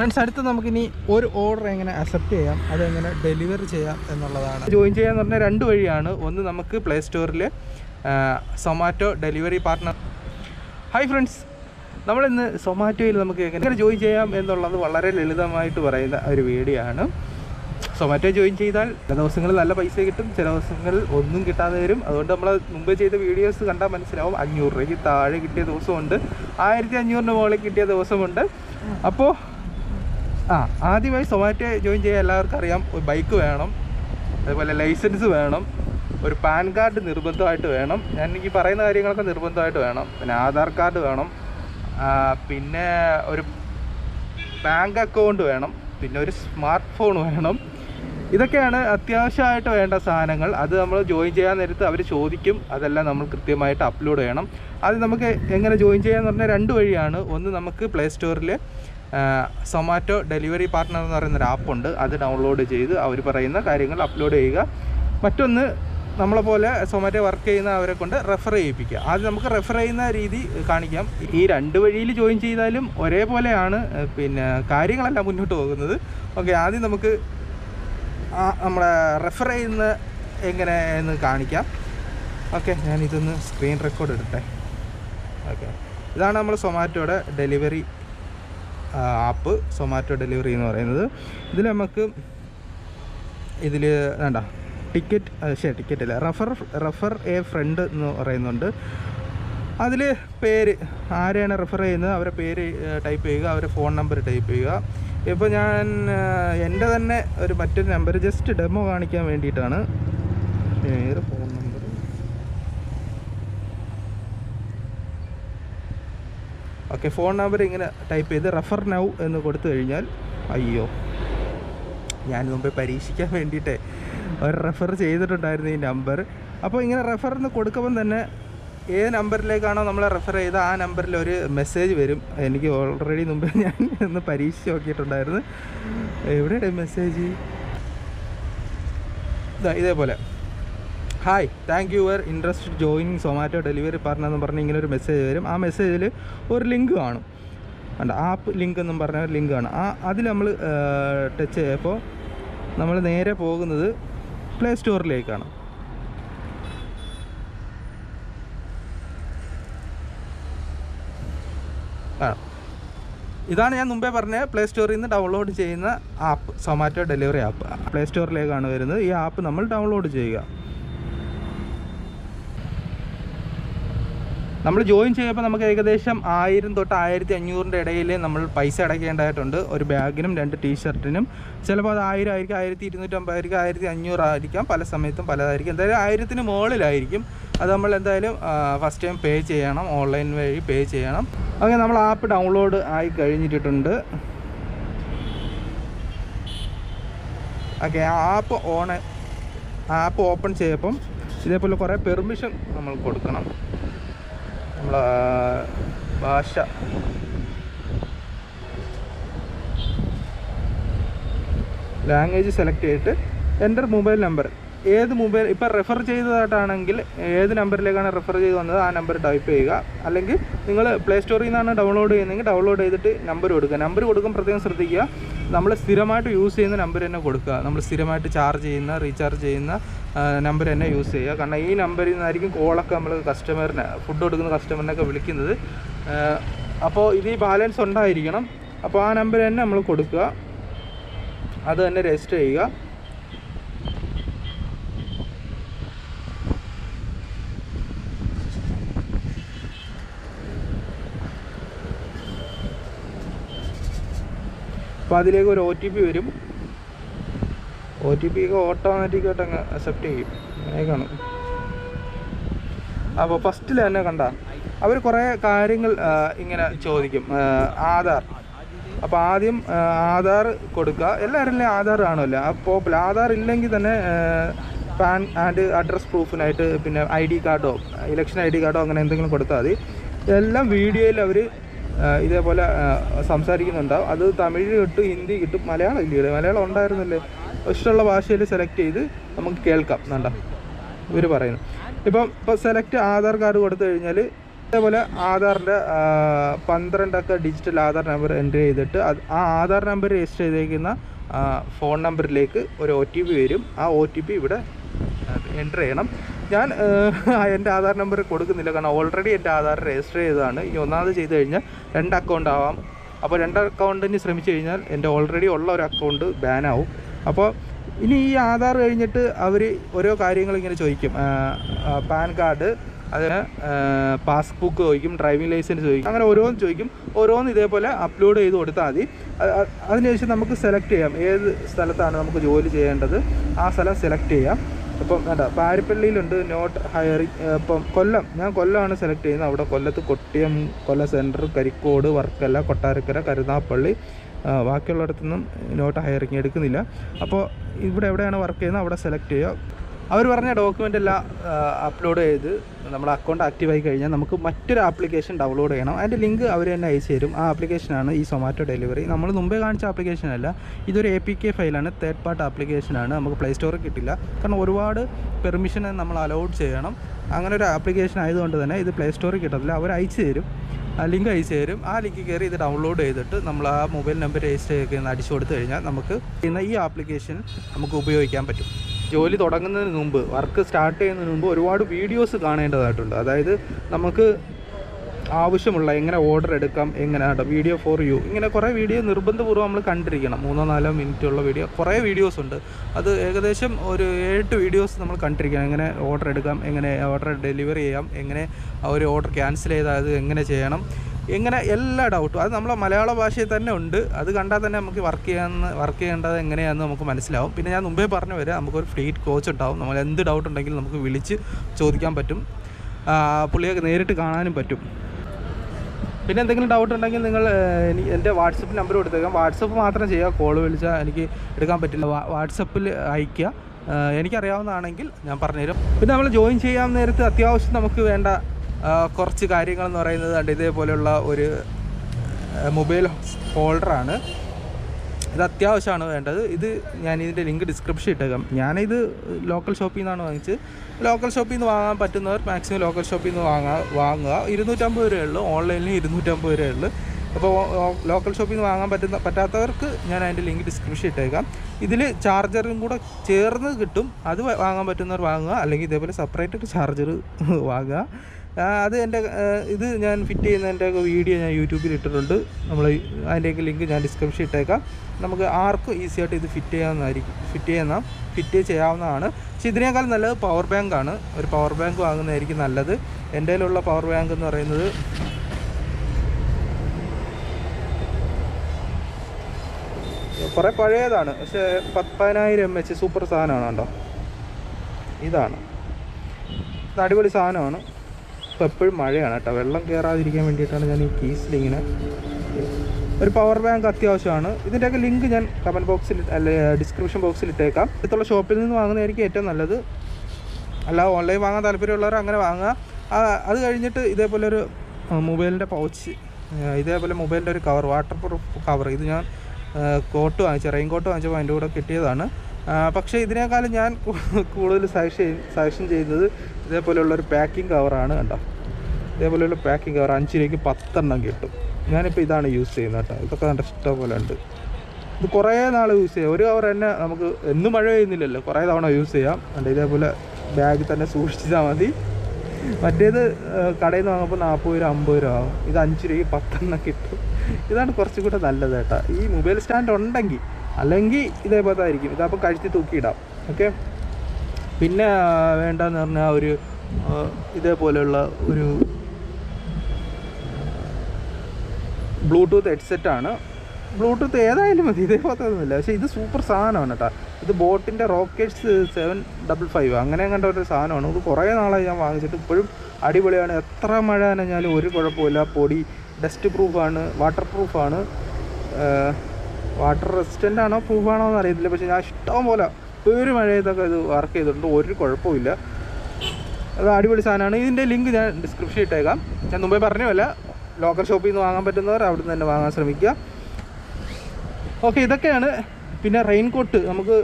Friends അടുത്ത് നമുക്കിനി ഒരു ഓർഡർ എങ്ങനെ അക്സെപ്റ്റ് ചെയ്യാം അതെങ്ങനെ ഡെലിവറി ചെയ്യാം എന്നുള്ളതാണ്. ജോയിൻ ചെയ്യാന്ന് പറഞ്ഞാൽ രണ്ട് വഴിയാണ്. ഒന്ന് നമുക്ക് പ്ലേ സ്റ്റോറിൽ Zomato delivery partner hi friends നമ്മളിന്ന് സൊമാറ്റോയിൽ നമുക്ക് എങ്ങനെ ജോയിൻ ചെയ്യാം എന്നുള്ളത് വളരെ ലളിതമായിട്ട് പറയുന്ന ഒരു വീഡിയോ ആണ്. സൊമാറ്റോ ജോയിൻ ചെയ്താൽ ചില ദിവസങ്ങളിൽ നല്ല പൈസ കിട്ടും ചില ദിവസങ്ങളിൽ ഒന്നും കിട്ടാതെ വരും. അതുകൊണ്ട് നമ്മൾ മുമ്പ് ചെയ്ത വീഡിയോസ് കണ്ടാൽ മനസ്സിലാവും. അഞ്ഞൂറ് രൂപയ്ക്ക് താഴെ കിട്ടിയ ദിവസമുണ്ട്. ആയിരത്തി അഞ്ഞൂറിന് മുകളിൽ കിട്ടിയ ദിവസമുണ്ട്. അപ്പോൾ ആ ആദ്യമായി സൊമാറ്റോ ജോയിൻ ചെയ്യാൻ എല്ലാവർക്കും അറിയാം. ഒരു ബൈക്ക് വേണം. അതുപോലെ ലൈസൻസ് വേണം. ഒരു പാൻ കാർഡ് നിർബന്ധമായിട്ട് വേണം. ഞാൻ എനിക്ക് പറയുന്ന കാര്യങ്ങളൊക്കെ നിർബന്ധമായിട്ട് വേണം. പിന്നെ ആധാർ കാർഡ് വേണം. പിന്നെ ഒരു ബാങ്ക് അക്കൗണ്ട് വേണം. പിന്നെ ഒരു സ്മാർട്ട് ഫോൺ വേണം. ഇതൊക്കെയാണ് അത്യാവശ്യമായിട്ട് വേണ്ട സാധനങ്ങൾ. അത് നമ്മൾ ജോയിൻ ചെയ്യാൻ നേരത്ത് അവർ ചോദിക്കും. അതെല്ലാം നമ്മൾ കൃത്യമായിട്ട് അപ്ലോഡ് ചെയ്യണം. അത് നമുക്ക് എങ്ങനെ ജോയിൻ ചെയ്യാമെന്ന് പറഞ്ഞാൽ രണ്ട് വഴിയാണ്. ഒന്ന് നമുക്ക് പ്ലേ സ്റ്റോറിൽ സൊമാറ്റോ ഡെലിവറി പാർട്ട്ണർ എന്ന് പറയുന്ന ഒരു ആപ്പുണ്ട് അത് ഡൗൺലോഡ് ചെയ്ത് അവർ പറയുന്ന കാര്യങ്ങൾ അപ്ലോഡ് ചെയ്യുക. മറ്റൊന്ന് നമ്മളെ പോലെ സൊമാറ്റോ വർക്ക് ചെയ്യുന്ന അവരെ കൊണ്ട് റെഫർ ചെയ്യിപ്പിക്കുക. അത് നമുക്ക് റെഫർ ചെയ്യുന്ന രീതി കാണിക്കാം. ഈ രണ്ട് വഴിയിൽ ജോയിൻ ചെയ്താലും ഒരേപോലെയാണ് പിന്നെ കാര്യങ്ങളെല്ലാം മുന്നോട്ട് പോകുന്നത്. ഓക്കെ ആദ്യം നമുക്ക് നമ്മളെ റെഫർ ചെയ്യുന്ന എങ്ങനെ എന്ന് കാണിക്കാം. ഓക്കെ ഞാനിതൊന്ന് സ്ക്രീൻ റെക്കോർഡ് എടുട്ടെ ഓക്കെ ഇതാണ് നമ്മൾ സൊമാറ്റോയുടെ ഡെലിവറി ആപ്പ് സൊമാറ്റോ ഡെലിവറി എന്ന് പറയുന്നത്. ഇതിൽ നമുക്ക് ഇതിൽ വേണ്ട ടിക്കറ്റ് ശരി ടിക്കറ്റ് അല്ല റഫർ റഫർ എ ഫ്രണ്ട് എന്ന് പറയുന്നുണ്ട്. അതിൽ പേര് ആരെയാണ് റെഫർ ചെയ്യുന്നത്? അവരുടെ പേര് ടൈപ്പ് ചെയ്യുക അവരുടെ ഫോൺ നമ്പർ ടൈപ്പ് ചെയ്യുക. ഇപ്പോൾ ഞാൻ എന്റെ തന്നെ ഒരു മറ്റൊരു നമ്പർ ജസ്റ്റ് ഡെമോ കാണിക്കാൻ വേണ്ടിയിട്ടാണ് പേര് phone number okay phone number ഇങ്ങനെ ടൈപ്പ് ചെയ്ത് റെഫർ നൗ എന്ന് കൊടുത്തു കഴിഞ്ഞാൽ അയ്യോ ഞാൻ മുമ്പേ പരീക്ഷിക്കാൻ വേണ്ടിയിട്ടേ ഒരു റെഫർ ചെയ്തിട്ടുണ്ടായിരുന്നു ഈ നമ്പർ അപ്പോൾ ഇങ്ങനെ റെഫർ എന്ന് കൊടുക്കുമ്പം തന്നെ ഏത് നമ്പറിലേക്കാണോ നമ്മൾ റെഫർ ചെയ്ത ആ നമ്പറിൽ ഒരു മെസ്സേജ് വരും. എനിക്ക് ഓൾറെഡി മുമ്പേ ഞാൻ ഒന്ന് പരീക്ഷിച്ച് നോക്കിയിട്ടുണ്ടായിരുന്നു. എവിടെയാണ് മെസ്സേജ് ഇതാ ഇതേപോലെ. Hi thank you very interest joining Zomato delivery partner എന്ന് പറഞ്ഞ് ഇങ്ങനെ ഒരു മെസ്സേജ് വരും. ആ മെസ്സേജിൽ ഒരു ലിങ്ക് കാണും. ഉണ്ട് ആപ്പ് ലിങ്ക് എന്നും പറഞ്ഞ ഒരു ലിങ്ക് കാണും. ആ അതിൽ നമ്മൾ ടച്ച് ചെയ്യപ്പോൾ നമ്മൾ നേരെ പോകുന്നത് പ്ലേ സ്റ്റോറിലേക്കാണ് ആ ഇതാണ് ഞാൻ മുമ്പേ പറഞ്ഞ പ്ലേ സ്റ്റോറിൽ നിന്ന് ഡൗൺലോഡ് ചെയ്യുന്ന app Zomato delivery app play സ്റ്റോറിലേക്കാണ് വരുന്നത്. ഈ ആപ്പ് നമ്മൾ ഡൗൺലോഡ് ചെയ്യുക. നമ്മൾ ജോയിൻ ചെയ്യുമ്പോൾ നമുക്ക് ഏകദേശം ആയിരം തൊട്ട് ആയിരത്തി അഞ്ഞൂറിന്റെ ഇടയിൽ നമ്മൾ പൈസ അടയ്ക്കേണ്ടതായിട്ടുണ്ട്. ഒരു ബാഗിനും രണ്ട് ടീഷർട്ടിനും. ചിലപ്പോൾ അത് ആയിരം ആയിരിക്കും ആയിരത്തി ഇരുന്നൂറ്റമ്പതായിരിക്കും ആയിരത്തി അഞ്ഞൂറായിരിക്കാം. പല സമയത്തും പലതായിരിക്കും. എന്തായാലും ആയിരത്തിന് മുകളിലായിരിക്കും. അത് നമ്മൾ എന്തായാലും ഫസ്റ്റ് ടൈം പേ ചെയ്യണം. ഓൺലൈൻ വഴി പേ ചെയ്യണം. അങ്ങനെ നമ്മൾ ആപ്പ് ഡൗൺലോഡ് ആയി കഴിഞ്ഞിട്ടുണ്ട്. Okay app on app open ചെയ്യപ്പം ഇതേപോലെ കുറേ പെർമിഷൻ നമ്മൾ കൊടുക്കണം. നമ്മൾ ഭാഷ. ലാംഗ്വേജ് സെലക്ട് ചെയ്തിട്ട് എന്റെ മൊബൈൽ നമ്പർ ഏത് മൊബൈൽ ഇപ്പോൾ റെഫർ ചെയ്തതായിട്ടാണെങ്കിൽ ഏത് നമ്പറിലേക്കാണ് റെഫർ ചെയ്ത് വന്നത് ആ നമ്പർ ടൈപ്പ് ചെയ്യുക. അല്ലെങ്കിൽ നിങ്ങൾ പ്ലേ സ്റ്റോറിൽ നിന്നാണ് ഡൗൺലോഡ് ചെയ്യുന്നതെങ്കിൽ ഡൗൺലോഡ് ചെയ്തിട്ട് നമ്പർ കൊടുക്കുക. നമ്പർ കൊടുക്കും പ്രത്യേകം ശ്രദ്ധിക്കുക നമ്മൾ സ്ഥിരമായിട്ട് യൂസ് ചെയ്യുന്ന നമ്പർ തന്നെ കൊടുക്കുക. നമ്മൾ സ്ഥിരമായിട്ട് ചാർജ് ചെയ്യുന്ന റീചാർജ് ചെയ്യുന്ന നമ്പർ തന്നെ യൂസ് ചെയ്യുക. കാരണം ഈ നമ്പറിൽ നിന്നായിരിക്കും കോളൊക്കെ നമ്മൾ കസ്റ്റമറിനെ ഫുഡ് കൊടുക്കുന്ന കസ്റ്റമറിനൊക്കെ വിളിക്കുന്നത്. അപ്പോൾ ഇത് ഈ ബാലൻസ് ഉണ്ടായിരിക്കണം. അപ്പോൾ ആ നമ്പർ തന്നെ നമ്മൾ കൊടുക്കുക. അത് തന്നെ രജിസ്റ്റർ ചെയ്യുക. അപ്പോൾ അതിലേക്ക് ഒരു ഒ ടി പി വരും. ഒ ടി പി ഒക്കെ ഓട്ടോമാറ്റിക്കായിട്ട് അങ്ങ് അക്സെപ്റ്റ് ചെയ്യും. അങ്ങനെയൊക്കെയാണ് അപ്പോൾ ഫസ്റ്റിൽ തന്നെ കണ്ട അവർ കുറേ കാര്യങ്ങൾ ഇങ്ങനെ ചോദിക്കും. ആധാർ. അപ്പോൾ ആദ്യം ആധാർ കൊടുക്കുക. എല്ലാവരിലും ആധാർ കാണുമല്ലോ. അപ്പോൾ ആധാർ ഇല്ലെങ്കിൽ തന്നെ പാൻ ആൻഡ് അഡ്രസ് പ്രൂഫിനായിട്ട് പിന്നെ ഐ ഡി കാർഡോ ഇലക്ഷൻ ഐ ഡി കാർഡോ അങ്ങനെ എന്തെങ്കിലും കൊടുത്താൽ മതി. എല്ലാം വീഡിയോയിൽ അവർ ഇതേപോലെ സംസാരിക്കുന്നുണ്ടാവും. അത് തമിഴ് കിട്ടും ഹിന്ദി കിട്ടും മലയാളം ഇല്ലേ? മലയാളം ഉണ്ടായിരുന്നല്ലേ? ഇഷ്ടമുള്ള ഭാഷയിൽ സെലക്ട് ചെയ്ത് നമുക്ക് കേൾക്കാം. വേണ്ട. ഇവർ പറയുന്നു. ഇപ്പം ഇപ്പോൾ സെലക്ട് ആധാർ കാർഡ് കൊടുത്തു കഴിഞ്ഞാൽ അതേപോലെ ആധാറിന്റെ പന്ത്രണ്ടൊക്കെ ഡിജിറ്റൽ ആധാർ നമ്പർ എന്റർ ചെയ്തിട്ട് അത് ആ ആധാർ നമ്പർ രജിസ്റ്റർ ചെയ്തേക്കുന്ന ഫോൺ നമ്പറിലേക്ക് ഒരു ഒ വരും. ആ ഒ ഇവിടെ എന്റർ ചെയ്യണം. ഞാൻ എന്റെ ആധാർ നമ്പർ കൊടുക്കുന്നില്ല. കാരണം ഓൾറെഡി എന്റെ ആധാർ രജിസ്റ്റർ ചെയ്തതാണ്. ഇനി ഒന്നാമത് ചെയ്ത് കഴിഞ്ഞാൽ രണ്ട് അക്കൗണ്ട് ആവാം. അപ്പോൾ രണ്ട് അക്കൗണ്ടിന് ശ്രമിച്ചു കഴിഞ്ഞാൽ എന്റെ ഓൾറെഡി ഉള്ള ഒരു അക്കൗണ്ട് ബാനാവും അപ്പോൾ ഇനി ഈ ആധാർ കഴിഞ്ഞിട്ട് അവർ ഓരോ കാര്യങ്ങൾ ഇങ്ങനെ ചോദിക്കും. പാൻ കാർഡ് അതിന് പാസ്ബുക്ക് ചോദിക്കും ഡ്രൈവിംഗ് ലൈസൻസ് ചോദിക്കും. അങ്ങനെ ഓരോന്ന് ചോദിക്കും. ഓരോന്ന് ഇതേപോലെ അപ്ലോഡ് ചെയ്ത് കൊടുത്താൽ മതി. അതിനുശേഷം നമുക്ക് സെലക്ട് ചെയ്യാം. ഏത് സ്ഥലത്താണ് നമുക്ക് ജോലി ചെയ്യേണ്ടത്? ആ സ്ഥലം സെലക്ട് ചെയ്യാം. ഇപ്പം വേണ്ട പാരിപ്പള്ളിയിലുണ്ട് നോട്ട് ഹയറിങ് ഇപ്പം കൊല്ലം ഞാൻ കൊല്ലമാണ് സെലക്ട് ചെയ്യുന്നത്. അവിടെ കൊല്ലത്ത് കൊട്ടിയം കൊല്ലം സെന്റർ കരിക്കോട് വർക്കല കൊട്ടാരക്കര കരുനാപ്പള്ളി ബാക്കിയുള്ളിടത്തൊന്നും നോട്ട് ഹയറിങ് എടുക്കുന്നില്ല. അപ്പോൾ ഇവിടെ എവിടെയാണ് വർക്ക് ചെയ്യുന്നത്? അവിടെ സെലക്ട് ചെയ്യുക. അവർ പറഞ്ഞ ഡോക്യുമെന്റ് എല്ലാം അപ്ലോഡ് ചെയ്ത് നമ്മുടെ അക്കൗണ്ട് ആക്റ്റീവ് ആയി കഴിഞ്ഞാൽ നമുക്ക് മറ്റൊരു ആപ്ലിക്കേഷൻ ഡൗൺലോഡ് ചെയ്യണം. അതിന്റെ ലിങ്ക് അവർ തന്നെ അയച്ചു തരും. ആ ആപ്ലിക്കേഷനാണ് ഈ സൊമാറ്റോ ഡെലിവറി നമ്മൾ മുമ്പേ കാണിച്ച ആപ്ലിക്കേഷൻ അല്ല ഇതൊരു എ പി കെ ഫയലാണ് തേർഡ് പാർട്ട് ആപ്ലിക്കേഷനാണ് നമുക്ക് പ്ലേ സ്റ്റോറിൽ കിട്ടില്ല. കാരണം ഒരുപാട് പെർമിഷൻ നമ്മൾ അലൗഡ് ചെയ്യണം. അങ്ങനെ ഒരു ആപ്ലിക്കേഷൻ ആയതുകൊണ്ട് തന്നെ ഇത് പ്ലേ സ്റ്റോറിൽ കിട്ടത്തില്ല. അവർ അയച്ചു തരും. ആ ലിങ്ക് അയച്ചു തരും. ആ ലിങ്ക് കയറി ഇത് ഡൗൺലോഡ് ചെയ്തിട്ട് നമ്മൾ ആ മൊബൈൽ നമ്പർ രജിസ്റ്റർ ചെയ്യുന്ന അടിച്ചു കൊടുത്തു കഴിഞ്ഞാൽ നമുക്ക് ഇന്ന് ഈ ആപ്ലിക്കേഷൻ നമുക്ക് ഉപയോഗിക്കാൻ പറ്റും. ജോലി തുടങ്ങുന്നതിന് മുമ്പ് വർക്ക് സ്റ്റാർട്ട് ചെയ്യുന്നതിന് മുമ്പ് ഒരുപാട് വീഡിയോസ് കാണേണ്ടതായിട്ടുണ്ട്. അതായത് നമുക്ക് ആവശ്യമുള്ള എങ്ങനെ ഓർഡർ എടുക്കാം എങ്ങനെ വീഡിയോ ഫോർ യു ഇങ്ങനെ കുറേ വീഡിയോ നിർബന്ധപൂർവം നമ്മൾ കണ്ടിരിക്കണം. മൂന്നോ നാലോ മിനിറ്റുള്ള വീഡിയോ കുറേ വീഡിയോസ് ഉണ്ട്. അത് ഏകദേശം ഒരു എട്ട് വീഡിയോസ് നമ്മൾ കണ്ടിരിക്കണം. എങ്ങനെ ഓർഡർ എടുക്കാം എങ്ങനെ ഓർഡർ ഡെലിവറി ചെയ്യാം എങ്ങനെ ഒരു ഓർഡർ ക്യാൻസൽ ചെയ്താൽ അത് എങ്ങനെ ചെയ്യണം എങ്ങനെ എല്ലാ ഡൗട്ടും അത് നമ്മളെ മലയാള ഭാഷയിൽ തന്നെ ഉണ്ട്. അത് കണ്ടാൽ തന്നെ നമുക്ക് വർക്ക് ചെയ്യാമെന്ന് വർക്ക് ചെയ്യേണ്ടത് എങ്ങനെയാണെന്ന് നമുക്ക് മനസ്സിലാവും. പിന്നെ ഞാൻ മുമ്പേ പറഞ്ഞു വരാം. നമുക്കൊരു ഫ്ലീറ്റ് കോച്ച് ഉണ്ടാവും. നമ്മൾ എന്ത് ഡൗട്ട് ഉണ്ടെങ്കിലും നമുക്ക് വിളിച്ച് ചോദിക്കാൻ പറ്റും. പുള്ളിയൊക്കെ നേരിട്ട് കാണാനും പറ്റും. പിന്നെ എന്തെങ്കിലും ഡൗട്ട് ഉണ്ടെങ്കിൽ നിങ്ങൾ എന്റെ വാട്സപ്പ് നമ്പർ കൊടുത്തേക്കാം. വാട്സപ്പ് മാത്രം ചെയ്യുക കോൾ വിളിച്ചാൽ എനിക്ക് എടുക്കാൻ പറ്റില്ല. വാട്സപ്പിൽ അയയ്ക്കുക. എനിക്കറിയാവുന്നതാണെങ്കിൽ ഞാൻ പറഞ്ഞുതരും. പിന്നെ നമ്മൾ ജോയിൻ ചെയ്യാൻ നേരത്ത് അത്യാവശ്യം നമുക്ക് വേണ്ട കുറച്ച് കാര്യങ്ങളെന്ന് പറയുന്നത് കണ്ട് ഇതേപോലെയുള്ള ഒരു മൊബൈൽ ഹോൾഡറാണ്. ഇത് അത്യാവശ്യമാണ് വേണ്ടത്. ഇത് ഞാൻ ഇതിന്റെ ലിങ്ക് ഡിസ്ക്രിപ്ഷൻ ഇട്ടേക്കാം. ഞാനിത് ലോക്കൽ ഷോപ്പിൽ നിന്നാണ് വാങ്ങിച്ചത്. ലോക്കൽ ഷോപ്പിൽ നിന്ന് വാങ്ങാൻ പറ്റുന്നവർ മാക്സിമം ലോക്കൽ ഷോപ്പിൽ നിന്ന് വാങ്ങാ വാങ്ങുക. ഇരുന്നൂറ്റമ്പത് രൂപയുള്ളൂ ഓൺലൈനിൽ ഇരുന്നൂറ്റമ്പത് രൂപയേ ഉള്ളൂ. അപ്പോൾ ലോക്കൽ ഷോപ്പിൽ നിന്ന് വാങ്ങാൻ പറ്റുന്ന പറ്റാത്തവർക്ക് ഞാൻ അതിന്റെ ലിങ്ക് ഡിസ്ക്രിപ്ഷൻ ഇട്ടേക്കാം. ഇതിൽ ചാർജറും കൂടെ ചേർന്ന് കിട്ടും. അത് വാങ്ങാൻ പറ്റുന്നവർ വാങ്ങുക. അല്ലെങ്കിൽ ഇതേപോലെ സെപ്പറേറ്റ് ഒരു ചാർജർ വാങ്ങുക. അത് എന്റെ ഇത് ഞാൻ ഫിറ്റ് ചെയ്യുന്നതിന്റെ വീഡിയോ ഞാൻ യൂട്യൂബിൽ ഇട്ടിട്ടുണ്ട്. നമ്മൾ അതിന്റെയൊക്കെ ലിങ്ക് ഞാൻ ഡിസ്ക്രിപ്ഷൻ ഇട്ടേക്കാം. നമുക്ക് ആർക്കും ഈസി ആയിട്ട് ഇത് ഫിറ്റ് ചെയ്യാവുന്നതായിരിക്കും. ഫിറ്റ് ചെയ്യുന്ന ഫിറ്റ് ചെയ്യാവുന്നതാണ്. പക്ഷെ ഇതിനേക്കാൾ നല്ലത് പവർ ബാങ്കാണ് ഒരു പവർ ബാങ്ക് വാങ്ങുന്നതായിരിക്കും നല്ലത്. എന്റെ കയ്യിലുള്ള പവർ ബാങ്ക് എന്ന് പറയുന്നത് കുറേ പഴയതാണ്. പക്ഷേ പതിനായിരം എം എച്ച് സൂപ്പർ സാധനമാണ് കേട്ടോ ഇതാണ്. ഇത് അടിപൊളി സാധനമാണ്. ഇപ്പോൾ എപ്പോഴും മഴയാണ് കേട്ടോ. വെള്ളം കയറാതിരിക്കാൻ വേണ്ടിയിട്ടാണ് ഞാൻ ഈ കീസിലിങ്ങനെ ഒരു പവർ ബാങ്ക് അത്യാവശ്യമാണ്. ഇതിന്റെയൊക്കെ ലിങ്ക് ഞാൻ കമന്റ് ബോക്സിൽ അല്ലെ ഡിസ്ക്രിപ്ഷൻ ബോക്സിൽ ഇട്ടേക്കാം. അടുത്തുള്ള ഷോപ്പിൽ നിന്ന് വാങ്ങുന്നതായിരിക്കും ഏറ്റവും നല്ലത്. അല്ല ഓൺലൈൻ വാങ്ങാൻ താല്പര്യമുള്ളവർ അങ്ങനെ വാങ്ങുക. അത് കഴിഞ്ഞിട്ട് ഇതേപോലെ ഒരു മൊബൈലിന്റെ പൗച്ച് ഇതേപോലെ മൊബൈലിന്റെ ഒരു കവർ വാട്ടർ പ്രൂഫ് കവർ ഇത് ഞാൻ കോട്ട് വാങ്ങിച്ച റെയിൻ കോട്ട് വാങ്ങിച്ചപ്പോൾ അതിന്റെ കൂടെ കിട്ടിയതാണ്. പക്ഷേ ഇതിനേക്കാളും ഞാൻ കൂടുതൽ സജഷൻ സജഷൻ ചെയ്തത് ഇതേപോലെയുള്ളൊരു പാക്കിംഗ് കവറാണ് കണ്ടോ ഇതേപോലെയുള്ള പാക്കിംഗ് കവർ അഞ്ച് രൂപയ്ക്ക് പത്തെണ്ണം കിട്ടും. ഞാനിപ്പോൾ ഇതാണ് യൂസ് ചെയ്യുന്നത് കേട്ടോ. ഇതൊക്കെ നല്ല ഇഷ്ടം പോലെ ഉണ്ട് ഇത് കുറേ നാൾ യൂസ് ചെയ്യാം. ഒരു കവർ തന്നെ നമുക്ക് എന്നും മഴ പെയ്യുന്നില്ലല്ലോ. കുറേ തവണ യൂസ് ചെയ്യാം. കണ്ടോ ഇതേപോലെ ബാഗിൽ തന്നെ സൂക്ഷിച്ചാൽ മതി. മറ്റേത് കടയിൽ നിന്ന് വാങ്ങുമ്പോൾ നാൽപ്പത് രൂപ അമ്പത് രൂപ ആവും. ഇത് അഞ്ച് രൂപയ്ക്ക് പത്തെണ്ണം കിട്ടും. ഇതാണ് കുറച്ചും കൂടെ നല്ലത് കേട്ടോ. ഈ മൊബൈൽ സ്റ്റാൻഡ് ഉണ്ടെങ്കിൽ അല്ലെങ്കിൽ ഇതേപോലെ ആയിരിക്കും ഇതപ്പോൾ കഴുത്തി തൂക്കിയിടാം. ഓക്കെ പിന്നെ വേണ്ടെന്ന് പറഞ്ഞാൽ ഒരു ഇതേപോലെയുള്ള ഒരു ബ്ലൂടൂത്ത് ഹെഡ്സെറ്റാണ് ബ്ലൂടൂത്ത് ഏതായാലും മതി. ഇതേപോലത്തെ ഒന്നുമില്ല പക്ഷേ ഇത് സൂപ്പർ സാധനമാണ് കേട്ടോ. ഇത് ബോട്ടിന്റെ റോക്കറ്റ്സ് സെവൻ ഡബിൾ ഫൈവ് അങ്ങനെ കണ്ട ഒരു സാധനമാണ്. ഇത് കുറേ നാളായി ഞാൻ വാങ്ങിച്ചിട്ട്. ഇപ്പോഴും അടിപൊളിയാണ്. എത്ര മഴ നനഞ്ഞാലും ഒരു കുഴപ്പമില്ല പൊടി ഡസ്റ്റ് പ്രൂഫാണ് വാട്ടർ പ്രൂഫാണ്. വാട്ടർ റെസിസ്റ്റന്റ് ആണോ പ്രൂഫാണോ എന്ന് അറിയത്തില്ല. പക്ഷേ ഞാൻ ഇഷ്ടം പോലെ ഒരു മഴയത്തൊക്കെ ഇത് വർക്ക് ചെയ്തിട്ടുണ്ട്. ഒരു കുഴപ്പമില്ല അത് അടിപൊളി സാധനമാണ്. ഇതിന്റെ ലിങ്ക് ഞാൻ ഡിസ്ക്രിപ്ഷൻ ഇട്ടേക്കാം. ഞാൻ മുമ്പേ പറഞ്ഞല്ല ലോക്കൽ ഷോപ്പിൽ നിന്ന് വാങ്ങാൻ പറ്റുന്നവർ അവിടെ നിന്ന് തന്നെ വാങ്ങാൻ ശ്രമിക്കുക. ഓക്കെ ഇതൊക്കെയാണ്. പിന്നെ റെയിൻകോട്ട്. നമുക്ക്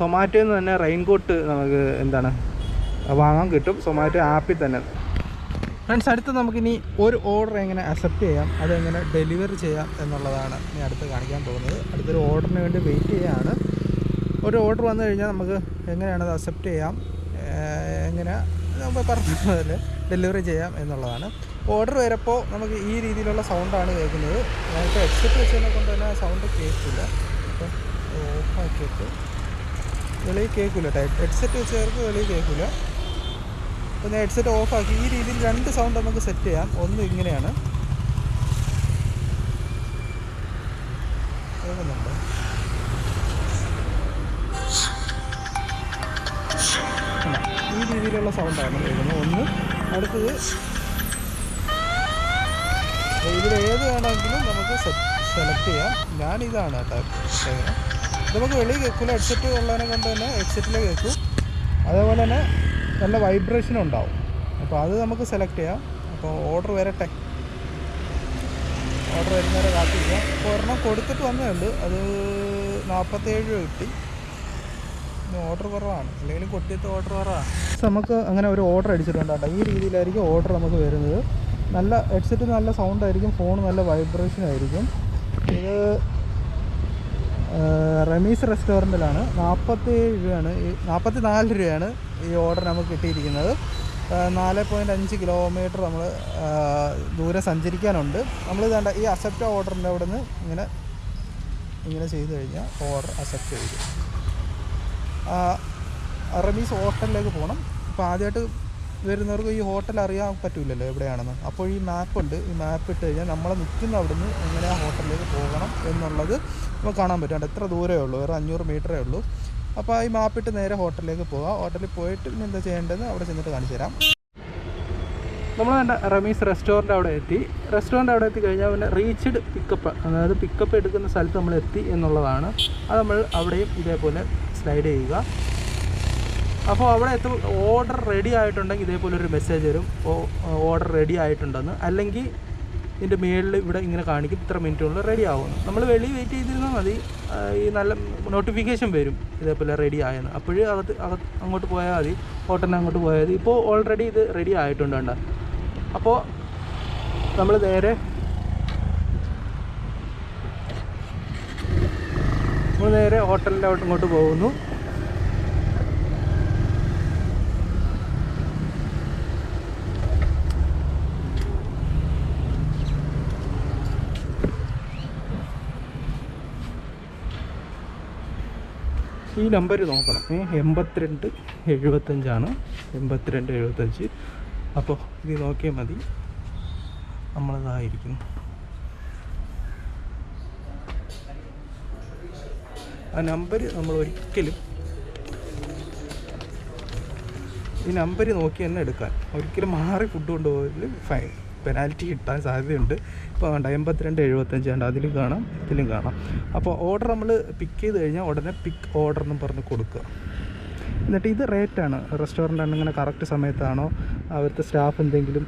സൊമാറ്റോയിൽ നിന്ന് തന്നെ റെയിൻകോട്ട് നമുക്ക് എന്താണ് വാങ്ങാൻ കിട്ടും. സൊമാറ്റോ ആപ്പിൽ തന്നെ. ഫ്രണ്ട്സ് അടുത്ത് നമുക്കിനി ഒരു ഓർഡർ എങ്ങനെ അക്സെപ്റ്റ് ചെയ്യാം അതെങ്ങനെ ഡെലിവറി ചെയ്യാം എന്നുള്ളതാണ് ഇനി അടുത്ത് കാണിക്കാൻ പോകുന്നത്. അടുത്തൊരു ഓർഡറിന് വേണ്ടി വെയിറ്റ് ചെയ്യുകയാണ് ഒരു ഓർഡർ വന്നു കഴിഞ്ഞാൽ നമുക്ക് എങ്ങനെയാണ് അത് അക്സെപ്റ്റ് ചെയ്യാം എങ്ങനെ നമ്മൾ പറഞ്ഞ പോലെ ഡെലിവറി ചെയ്യാം എന്നുള്ളതാണ്. ഓർഡർ വരുമ്പോൾ നമുക്ക് ഈ രീതിയിലുള്ള സൗണ്ടാണ് കേൾക്കുന്നത്. ഞാനിപ്പോൾ ഹെഡ്സെറ്റ് വെച്ചതിനെ കൊണ്ട് തന്നെ സൗണ്ട് കേൾക്കില്ല. അപ്പം ഓഫാക്കിയിട്ട് വെളിയിൽ കേൾക്കില്ല ഹെഡ്സെറ്റ് വെച്ചവർക്ക് വെളിയിൽ കേൾക്കില്ല അപ്പോൾ ഹെഡ്സെറ്റ് ഓഫാക്കി ഈ രീതിയിൽ രണ്ട് സൗണ്ട് നമുക്ക് സെറ്റ് ചെയ്യാം. ഒന്ന് ഇങ്ങനെയാണ്? ഈ രീതിയിലുള്ള സൗണ്ടാണ് കേൾക്കുന്നത് ഒന്ന് അടുത്തത്. ഇതിൽ ഏത് വേണമെങ്കിലും നമുക്ക് സെലക്ട് ചെയ്യാം. ഞാൻ കേട്ടോ ചെയ്യുന്നത്. ഇത് നമുക്ക് വെളിയിൽ കേൾക്കില്ല ഹെഡ്സെറ്റ് ഉള്ളതിനെ കൊണ്ട് തന്നെ ഹെഡ്സെറ്റിലേ കേൾക്കും. അതേപോലെ തന്നെ നല്ല വൈബ്രേഷൻ ഉണ്ടാവും. അപ്പോൾ അത് നമുക്ക് സെലക്ട് ചെയ്യാം. അപ്പോൾ ഓർഡർ വരട്ടെ ഓർഡർ വരുന്നവരെ കാത്തിരിക്കാം ഇപ്പോൾ ഒരെണ്ണം കൊടുത്തിട്ട് വന്നതുണ്ട് അത് നാൽപ്പത്തേഴ് കിട്ടി. ഓർഡർ കുറവാണ്. അല്ലെങ്കിൽ കൊട്ടിയത്തെ ഓർഡർ കുറവാണ്. നമുക്ക് അങ്ങനെ ഒരു ഓർഡർ അടിച്ചിട്ടുണ്ട് ഈ രീതിയിലായിരിക്കും ഓർഡർ നമുക്ക് വരുന്നത്. നല്ല ഹെഡ്സെറ്റ് നല്ല സൗണ്ട് ആയിരിക്കും. ഫോൺ നല്ല വൈബ്രേഷൻ ആയിരിക്കും. ഇത് റമീസ് റെസ്റ്റോറന്റിലാണ്. നാൽപ്പത്തി ഏഴ് രൂപയാണ് ഈ നാൽപ്പത്തി നാല് രൂപയാണ് ഈ ഓർഡർ നമുക്ക് കിട്ടിയിരിക്കുന്നത്. നാല് പോയിന്റ് അഞ്ച് കിലോമീറ്റർ നമ്മൾ ദൂരെ സഞ്ചരിക്കാനുണ്ട്. നമ്മൾ വേണ്ട ഈ അക്സെപ്റ്റ് ഓർഡറിന്റെ അവിടെ നിന്ന് ഇങ്ങനെ ഇങ്ങനെ ചെയ്ത് കഴിഞ്ഞാൽ ഓർഡർ അക്സെപ്റ്റ് ചെയ്തു. റമീസ് ഹോട്ടലിലേക്ക് പോകണം അപ്പോൾ ആദ്യമായിട്ട് വരുന്നവർക്ക് ഈ ഹോട്ടൽ അറിയാൻ പറ്റില്ലല്ലോ എവിടെയാണെന്ന്. അപ്പോൾ ഈ മാപ്പ് ഉണ്ട്. ഈ മാപ്പ് ഇട്ട് കഴിഞ്ഞാൽ നമ്മളെ നിൽക്കുന്ന അവിടുന്ന് എങ്ങനെ ആ ഹോട്ടലിലേക്ക് പോകണം എന്നുള്ളത് നമുക്ക് കാണാൻ പറ്റും. എത്ര ദൂരമേ ഉള്ളൂ. വേറെ അഞ്ഞൂറ് മീറ്ററേ ഉള്ളൂ. അപ്പോൾ ഈ മാപ്പ് ഇട്ട് നേരെ ഹോട്ടലിലേക്ക് പോകാം. ഹോട്ടലിൽ പോയിട്ട് പിന്നെ എന്താ ചെയ്യേണ്ടതെന്ന് അവിടെ ചെന്നിട്ട് കാണിച്ചു തരാം. നമ്മൾ വേണ്ട റമീസ് റെസ്റ്റോറന്റ് അവിടെ എത്തി. റെസ്റ്റോറന്റ് അവിടെ എത്തി കഴിഞ്ഞാൽ പിന്നെ റീച്ച്ഡ് പിക്കപ്പ് അതായത് പിക്കപ്പ് എടുക്കുന്ന സ്ഥലത്ത് നമ്മൾ എത്തി എന്നുള്ളതാണ്. അത് നമ്മൾ അവിടെയും ഇതേപോലെ സ്ലൈഡ് ചെയ്യുക. അപ്പോൾ അവിടെ എത്തുമ്പോൾ ഓർഡർ റെഡി ആയിട്ടുണ്ടെങ്കിൽ ഇതേപോലെ ഒരു മെസ്സേജ് വരും. ഓർഡർ റെഡി ആയിട്ടുണ്ടെന്ന്. അല്ലെങ്കിൽ ഇതിന്റെ മേളിൽ ഇവിടെ ഇങ്ങനെ കാണിക്കും ഇത്ര മിനിറ്റിനുള്ളിൽ റെഡി ആവുമെന്ന്. നമ്മൾ വെളിയിൽ വെയിറ്റ് ചെയ്തിരുന്നാൽ മതി. ഈ നല്ല നോട്ടിഫിക്കേഷൻ വരും ഇതേപോലെ റെഡി ആയെന്ന്. അപ്പോഴും അകത്ത് അകത്ത് അങ്ങോട്ട് പോയാൽ മതി. ഹോട്ടലിന് അങ്ങോട്ട് പോയാൽ മതി. ഇപ്പോൾ ഓൾറെഡി ഇത് റെഡി ആയിട്ടുണ്ട് അപ്പോൾ നമ്മൾ നേരെ നമ്മൾ നേരെ ഹോട്ടലിന്റെ അവിടെ ഇങ്ങോട്ട് പോകുന്നു. ഈ നമ്പർ നോക്കണം. ഏ എൺപത്തിരണ്ട് എഴുപത്തഞ്ചാണ്. എൺപത്തിരണ്ട് എഴുപത്തഞ്ച്. അപ്പോൾ ഇത് നോക്കിയാൽ മതി. നമ്മളതായിരിക്കും ആ നമ്പർ നമ്മൾ ഒരിക്കലും ഈ നമ്പർ നോക്കി തന്നെ എടുക്കാൻ. ഒരിക്കലും മാറി ഫുഡ് കൊണ്ടുപോയാൽ ഫൈൻ പെനാൽറ്റി കിട്ടാൻ സാധ്യതയുണ്ട്. ഇപ്പോൾ വേണ്ട എൺപത്തിരണ്ട് എഴുപത്തഞ്ച് വേണ്ട അതിലും കാണാം ഇതിലും കാണാം. അപ്പോൾ ഓർഡർ നമ്മൾ പിക്ക് ചെയ്ത് കഴിഞ്ഞാൽ ഉടനെ പിക്ക് ഓർഡർ എന്ന് പറഞ്ഞ് കൊടുക്കുക. എന്നിട്ട് ഇത് റേറ്റാണ് ആണ്. ഇങ്ങനെ കറക്റ്റ് സമയത്താണോ അവിടുത്തെ സ്റ്റാഫ് എന്തെങ്കിലും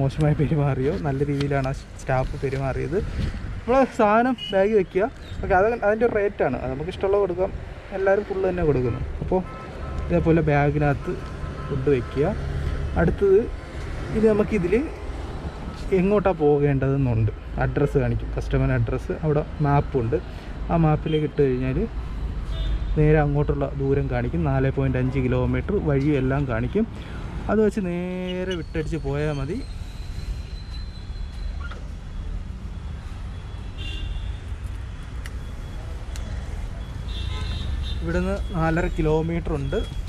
മോശമായി പെരുമാറിയോ നല്ല രീതിയിലാണ് സ്റ്റാഫ് പെരുമാറിയത് നമ്മൾ സാധനം ബാഗ് വെക്കുക. ഓക്കെ അത് അതിന്റെ ഒരു റേറ്റാണ് അത് നമുക്ക് ഇഷ്ടമുള്ള കൊടുക്കാം. എല്ലാവരും ഫുള്ള് തന്നെ കൊടുക്കുന്നു. അപ്പോൾ ഇതേപോലെ ബാഗിനകത്ത് ഫുഡ് വയ്ക്കുക അടുത്തത് ഇത് നമുക്കിതിൽ എങ്ങോട്ടാണ് പോകേണ്ടതെന്നുണ്ട്. അഡ്രസ്സ് കാണിക്കും. കസ്റ്റമർ അഡ്രസ്സ് അവിടെ മാപ്പുണ്ട് ആ മാപ്പിലേക്ക് ഇട്ട് കഴിഞ്ഞാൽ നേരെ അങ്ങോട്ടുള്ള ദൂരം കാണിക്കും. നാല് പോയിന്റ് അഞ്ച് കിലോമീറ്റർ വഴിയും എല്ലാം കാണിക്കും. അത് വെച്ച് നേരെ വിട്ടടിച്ച് പോയാൽ മതി. ഇവിടുന്ന് നാലര കിലോമീറ്റർ ഉണ്ട്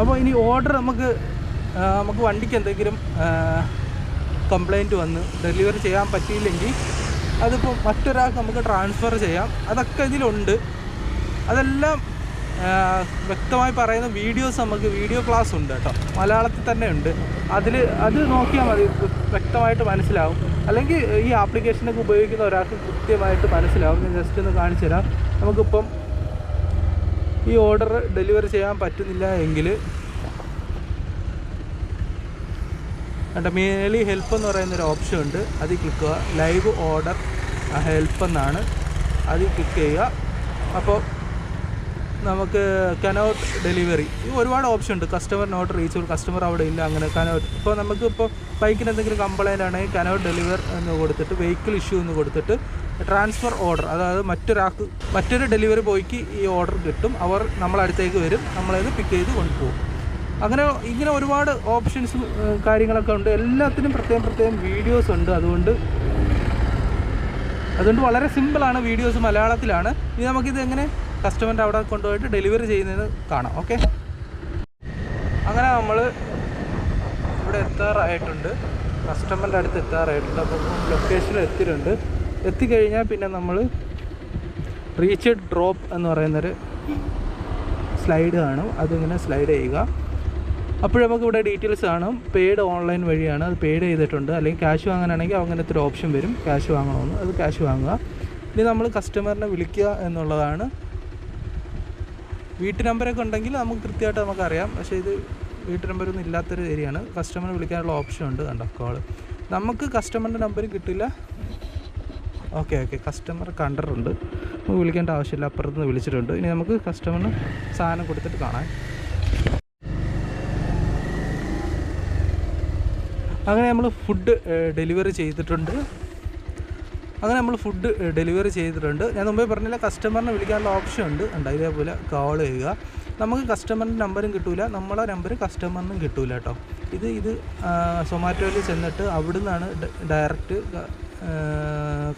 അപ്പോൾ ഇനി ഓർഡർ നമുക്ക് നമുക്ക് വണ്ടിക്ക് എന്തെങ്കിലും കംപ്ലൈന്റ് വന്ന് ഡെലിവറി ചെയ്യാൻ പറ്റിയില്ലെങ്കിൽ അതിപ്പോൾ മറ്റൊരാൾക്ക് നമുക്ക് ട്രാൻസ്ഫർ ചെയ്യാം. അതൊക്കെ ഇതിലുണ്ട്. അതെല്ലാം വ്യക്തമായി പറയുന്ന വീഡിയോസ് നമുക്ക് വീഡിയോ ക്ലാസ് ഉണ്ട് കേട്ടോ. മലയാളത്തിൽ തന്നെ ഉണ്ട്. അതിൽ അത് നോക്കിയാൽ മതി. വ്യക്തമായിട്ട് മനസ്സിലാവും. അല്ലെങ്കിൽ ഈ ആപ്ലിക്കേഷനൊക്കെ ഉപയോഗിക്കുന്ന ഒരാൾക്ക് കൃത്യമായിട്ട് മനസ്സിലാവും. ഞാൻ ജസ്റ്റ് ഒന്ന് കാണിച്ചു തരാം നമുക്കിപ്പം ഈ ഓർഡർ ഡെലിവറി ചെയ്യാൻ പറ്റുന്നില്ല എങ്കിൽ എന്നിട്ട് മേലി ഹെൽപ്പ് എന്ന് പറയുന്നൊരു ഓപ്ഷൻ ഉണ്ട്. അതിൽ ക്ലിക്ക് ചെയ്യുക. ലൈവ് ഓർഡർ ഹെൽപ്പ് എന്നാണ്. അതിൽ ക്ലിക്ക് ചെയ്യുക. അപ്പോൾ നമുക്ക് കനോട്ട് ഡെലിവറി ഒരുപാട് ഓപ്ഷൻ ഉണ്ട്. കസ്റ്റമർ നോട്ട് റീച്ച് കസ്റ്റമർ അവിടെ ഇല്ല അങ്ങനെ കനോട്ട് ഇപ്പോൾ നമുക്ക് ഇപ്പോൾ ബൈക്കിന് എന്തെങ്കിലും കംപ്ലൈന്റ് ആണെങ്കിൽ കനോട്ട് ഡെലിവർ എന്ന് കൊടുത്തിട്ട് വെഹിക്കിൾ ഇഷ്യൂ എന്ന് കൊടുത്തിട്ട് ട്രാൻസ്ഫർ ഓർഡർ അതായത് മറ്റൊരാൾക്ക് മറ്റൊരു ഡെലിവറി ബോയ്ക്ക് ഈ ഓർഡർ കിട്ടും. അവർ നമ്മളടുത്തേക്ക് വരും. നമ്മളത് പിക്ക് ചെയ്ത് കൊണ്ടുപോകും. അങ്ങനെ ഇങ്ങനെ ഒരുപാട് ഓപ്ഷൻസ് കാര്യങ്ങളൊക്കെ ഉണ്ട്. എല്ലാത്തിനും പ്രത്യേകം പ്രത്യേകം വീഡിയോസ് ഉണ്ട്. അതുകൊണ്ട് അതുകൊണ്ട് വളരെ സിമ്പിളാണ് വീഡിയോസ് മലയാളത്തിലാണ്. ഇനി നമുക്കിത് എങ്ങനെ കസ്റ്റമറിന്റെ അവിടെ കൊണ്ടുപോയിട്ട് ഡെലിവറി ചെയ്യുന്നതെന്ന് കാണാം. ഓക്കെ അങ്ങനെ നമ്മൾ ഇവിടെ എത്താറായിട്ടുണ്ട്. കസ്റ്റമറിന്റെ അടുത്ത് എത്താറായിട്ടുണ്ട്. അപ്പോൾ ലൊക്കേഷനിൽ എത്തിയിട്ടുണ്ട്. എത്തിക്കഴിഞ്ഞാൽ പിന്നെ നമ്മൾ റീച്ച് ഡ്രോപ്പ് എന്ന് പറയുന്നൊരു സ്ലൈഡ് കാണും. അതിങ്ങനെ സ്ലൈഡ് ചെയ്യുക. അപ്പോൾ നമുക്ക് ഇവിടെ ഡീറ്റെയിൽസ് കാണും. പെയ്ഡ് ഓൺലൈൻ വഴിയാണ്. അത് പെയ്ഡ് ചെയ്തിട്ടുണ്ട്. അല്ലെങ്കിൽ ക്യാഷ് വാങ്ങാനാണെങ്കിൽ അങ്ങനത്തെ ഒരു ഓപ്ഷൻ വരും. ക്യാഷ് വാങ്ങണമെന്ന്. അത് ക്യാഷ് വാങ്ങുക. ഇനി നമ്മൾ കസ്റ്റമറിനെ വിളിക്കുക എന്നുള്ളതാണ്. വീട്ടു നമ്പറൊക്കെ ഉണ്ടെങ്കിൽ നമുക്ക് കൃത്യമായിട്ട് നമുക്കറിയാം. പക്ഷേ ഇത് വീട്ടു നമ്പരൊന്നും ഇല്ലാത്തൊരു ഏരിയയാണ് കസ്റ്റമറിനെ വിളിക്കാനുള്ള ഓപ്ഷൻ ഉണ്ട് കണ്ടോ? കോൾ നമുക്ക് കസ്റ്റമറിന്റെ നമ്പർ കിട്ടില്ല. ഓക്കെ ഓക്കെ കസ്റ്റമർ കണ്ടിട്ടുണ്ട് നമുക്ക് വിളിക്കേണ്ട ആവശ്യമില്ല. അപ്പുറത്ത് നിന്ന് വിളിച്ചിട്ടുണ്ട്. ഇനി നമുക്ക് കസ്റ്റമറിന് സാധനം കൊടുത്തിട്ട് കാണാം. അങ്ങനെ നമ്മൾ ഫുഡ് ഡെലിവറി ചെയ്തിട്ടുണ്ട്. അങ്ങനെ നമ്മൾ ഫുഡ് ഡെലിവറി ചെയ്തിട്ടുണ്ട്. ഞാൻ മുമ്പേ പറഞ്ഞില്ല കസ്റ്റമറിനെ വിളിക്കാനുള്ള ഓപ്ഷൻ ഉണ്ട്. ഉണ്ട് ഇതേപോലെ കോൾ ചെയ്യുക. നമുക്ക് കസ്റ്റമറിന്റെ നമ്പറും കിട്ടൂല. നമ്മളെ നമ്പർ കസ്റ്റമറിനും കിട്ടൂല കേട്ടോ. ഇത് ഇത് സൊമാറ്റോയിൽ ചെന്നിട്ട് അവിടെ നിന്നാണ് ഡയറക്റ്റ്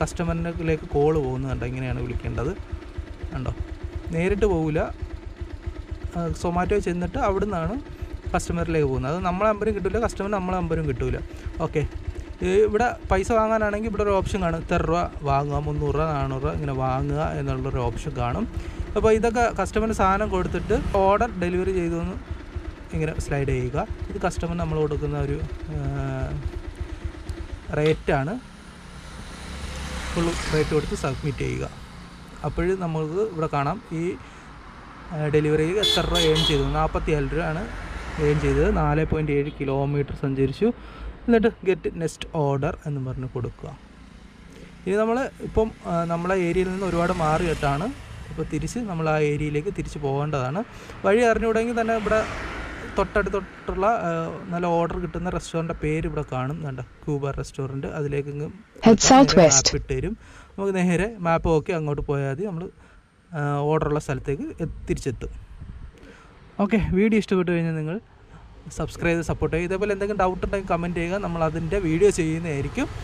കസ്റ്റമറിലേക്ക് കോൾ പോകുന്നത് കണ്ടോ ഇങ്ങനെയാണ് വിളിക്കേണ്ടത്. കണ്ടോ? നേരിട്ട് പോകില്ല സൊമാറ്റോ ചെന്നിട്ട് അവിടെ നിന്നാണ് കസ്റ്റമറിലേക്ക് പോകുന്നത്. അത് നമ്മളെ നമ്പരും കിട്ടില്ല കസ്റ്റമർ നമ്മളെ നമ്പരും കിട്ടില്ല ഓക്കെ ഇവിടെ പൈസ വാങ്ങാനാണെങ്കിൽ ഇവിടെ ഒരു ഓപ്ഷൻ കാണും. ഇത്ര രൂപ വാങ്ങുക മുന്നൂറ് രൂപ നാനൂറ് രൂപ ഇങ്ങനെ വാങ്ങുക എന്നുള്ളൊരു ഓപ്ഷൻ കാണും. അപ്പോൾ ഇതൊക്കെ കസ്റ്റമറിന് സാധനം കൊടുത്തിട്ട് ഓർഡർ ഡെലിവറി ചെയ്തു എന്ന് ഇങ്ങനെ സ്ലൈഡ് ചെയ്യുക. ഇത് കസ്റ്റമർ നമ്മൾ കൊടുക്കുന്ന ഒരു റേറ്റാണ് ഫുൾ റേറ്റ് കൊടുത്ത് സബ്മിറ്റ് ചെയ്യുക. അപ്പോൾ നമുക്ക് ഇവിടെ കാണാം. ഈ ഡെലിവറിയിൽ എത്ര രൂപ ഏൺ ചെയ്തു? നാൽപ്പത്തി ഏഴ് രൂപയാണ് ഏൺ ചെയ്തത് നാല് പോയിന്റ് ഏഴ് കിലോമീറ്റർ സഞ്ചരിച്ചു. എന്നിട്ട് ഗെറ്റ് നെക്സ്റ്റ് ഓർഡർ എന്ന് പറഞ്ഞ് കൊടുക്കുക. ഇനി നമ്മൾ ഇപ്പം നമ്മളെ ഏരിയയിൽ നിന്ന് ഒരുപാട് മാറിയിട്ടാണ് ഇപ്പോൾ തിരിച്ച് നമ്മൾ ആ ഏരിയയിലേക്ക് തിരിച്ച് പോകേണ്ടതാണ്. വഴി അറിഞ്ഞുകൂടെങ്കിൽ തന്നെ ഇവിടെ തൊട്ടടുത്തൊട്ടുള്ള നല്ല ഓർഡർ കിട്ടുന്ന റെസ്റ്റോറന്റിന്റെ പേര് ഇവിടെ കാണും. വേണ്ട ക്യൂബ റെസ്റ്റോറന്റ് അതിലേക്ക്. മാപ്പ് ഇട്ടുതരും നമുക്ക് നേരെ മാപ്പ് നോക്കി അങ്ങോട്ട് പോയാൽ മതി. നമ്മൾ ഓർഡറുള്ള സ്ഥലത്തേക്ക് തിരിച്ചെത്തും. ഓക്കെ വീഡിയോ ഇഷ്ടപ്പെട്ടു കഴിഞ്ഞാൽ നിങ്ങൾ സബ്സ്ക്രൈബ് സപ്പോർട്ട് ചെയ്യുക. ഇതേപോലെ എന്തെങ്കിലും ഡൗട്ട് ഉണ്ടെങ്കിൽ കമന്റ് ചെയ്യുക. നമ്മൾ അതിന്റെ വീഡിയോ ചെയ്യുന്നതായിരിക്കും.